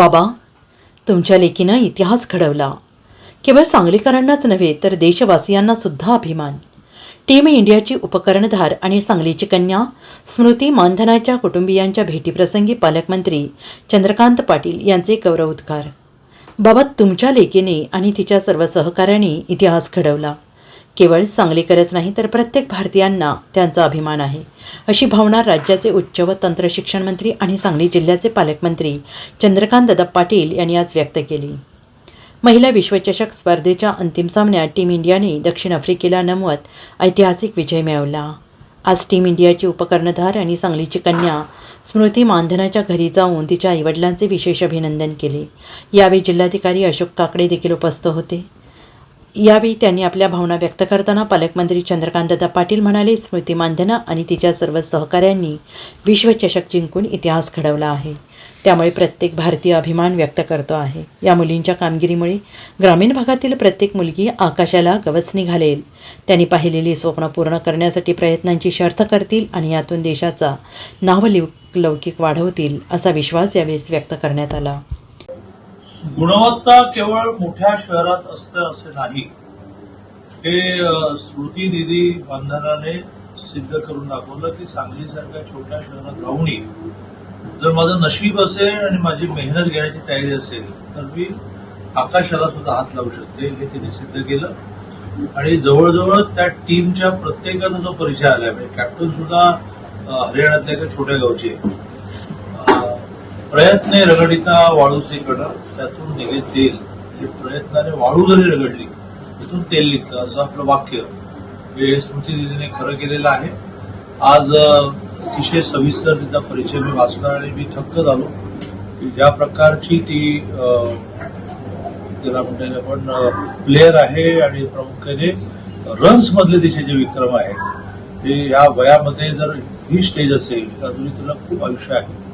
बाबा तुमच्या लेकीनं इतिहास घडवला. केवळ सांगलीकरांनाच नव्हे तर देशवासियांना सुद्धा अभिमान. टीम इंडियाची उपकर्णधार आणि सांगलीची कन्या स्मृती मानधनाच्या कुटुंबियांच्या भेटीप्रसंगी पालकमंत्री चंद्रकांत पाटील यांचे गौरवोद्गार. बाबा तुमच्या लेकीने आणि तिच्या सर्व सहकाऱ्यांनी इतिहास घडवला. केवळ सांगलीकरच नाही तर प्रत्येक भारतीयांना त्यांचा अभिमान आहे. अशी भावना राज्याचे उच्च व तंत्र शिक्षण मंत्री आणि सांगली जिल्ह्याचे पालकमंत्री चंद्रकांत दादा पाटील यांनी आज व्यक्त केली. महिला विश्वचषक स्पर्धेच्या अंतिम सामन्यात टीम इंडियाने दक्षिण आफ्रिकेला नमवत ऐतिहासिक विजय मिळवला. आज टीम इंडियाची उपकर्णधार आणि सांगलीची कन्या स्मृती मानधनाच्या घरी जाऊन तिच्या आईवडिलांचे विशेष अभिनंदन केले. यावेळी जिल्हाधिकारी अशोक काकडे देखील उपस्थित होते. यावेळी त्यांनी आपल्या भावना व्यक्त करताना पालकमंत्री चंद्रकांतदा पाटील म्हणाले स्मृती मानधना आणि तिच्या सर्व सहकाऱ्यांनी विश्वचषक जिंकून इतिहास घडवला आहे. त्यामुळे प्रत्येक भारतीय अभिमान व्यक्त करतो आहे. या मुलींच्या कामगिरीमुळे ग्रामीण भागातील प्रत्येक मुलगी आकाशाला गवसणी घालेल. त्यांनी पाहिलेली स्वप्न पूर्ण करण्यासाठी प्रयत्नांची शर्थ करतील आणि यातून देशाचा नावलौकिक वाढवतील असा विश्वास यावेळेस व्यक्त करण्यात आला. गुणवत्ता केवळ मोठ्या शहरात असते असे नाही. हे स्मृती दिदी बंधनाने सिद्ध करून दाखवलं की सांगलीसारख्या छोट्या शहरात राहूनही जर माझं नशीब असेल आणि माझी मेहनत घेण्याची तयारी असेल तर मी आकाशाला सुद्धा हात लावू शकते हे तिने सिद्ध केलं. आणि जवळजवळ त्या टीमच्या प्रत्येकाचा जो परिचय आला म्हणजे कॅप्टन सुद्धा हरियाणातल्या एका छोट्या गावची आहे. प्रयत्ने रगडिता वाळूचे कडा त्यातून निघे तेल. म्हणजे प्रयत्नाने वाळू जरी रगडली त्यातून तेल निघतं असं आपलं वाक्य. हे स्मृती दिदीने खरं केलेलं आहे. आज अतिशय सविस्तर तिचा परिचय मी वाचला आणि मी थक्क झालो. की ज्या प्रकारची ती अ, त्याला म्हणता येईल आपण प्लेअर आहे आणि प्रामुख्याने रन्स मधले तिचे जे विक्रम आहेत ते या वयामध्ये जर ही स्टेज असेल तर तुम्ही तुला खूप आयुष्य आहे.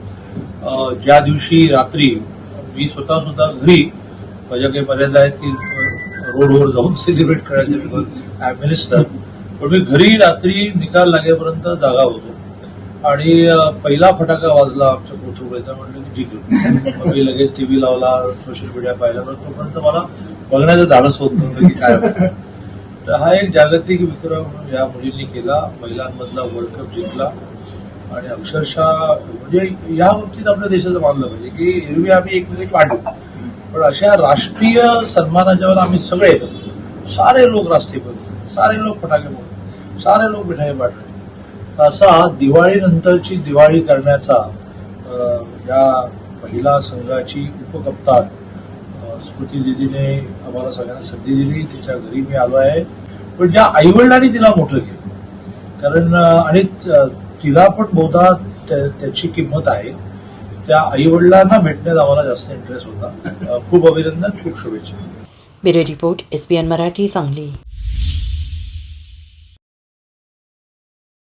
ज्या दिवशी रात्री मी स्वतः सुद्धा घरी माझ्या काही मर्यादा आहेत की रोडवर जाऊन सेलिब्रेट करायचे बिकॉज आय मिनिस्टर पण मी घरी रात्री निकाल लागेपर्यंत जागा होतो. आणि पहिला फटाका वाजला आमच्या कोथरूडचा म्हणलं की जिंकलो मी लगेच टीव्ही लावला सोशल मीडिया पाहिला पण तोपर्यंत मला बघण्याचं धाडस होत नव्हतं की काय तर हा एक जागतिक विक्रम या मुलींनी केला महिलांमधला वर्ल्ड कप जिंकला. आणि अक्षरशः म्हणजे या बाबतीत आपल्या देशाचं मानलं पाहिजे की एरवी आम्ही एकमेक वाटू पण अशा राष्ट्रीय सन्मानाच्या आम्ही सगळे सारे लोक रास्ते पण सारे लोक फटाके पडले सारे लोक मिठाई वाटले असा दिवाळीनंतरची दिवाळी करण्याचा या महिला संघाची उपकप्तान स्मृती दिदीने आम्हाला सगळ्यांना संधी दिली. तिच्या घरी मी आलो आहे. पण ज्या आईवडिलांनी तिला मोठं केलं. कारण आणि तिला पण बहुधा त्याची किंमत आहे. त्या आईवडिलांना भेटण्यात आम्हाला जास्त इंटरेस्ट होता. खूप अभिनंदन खूप शुभेच्छा. Bureau report S B N Marathi Sangli.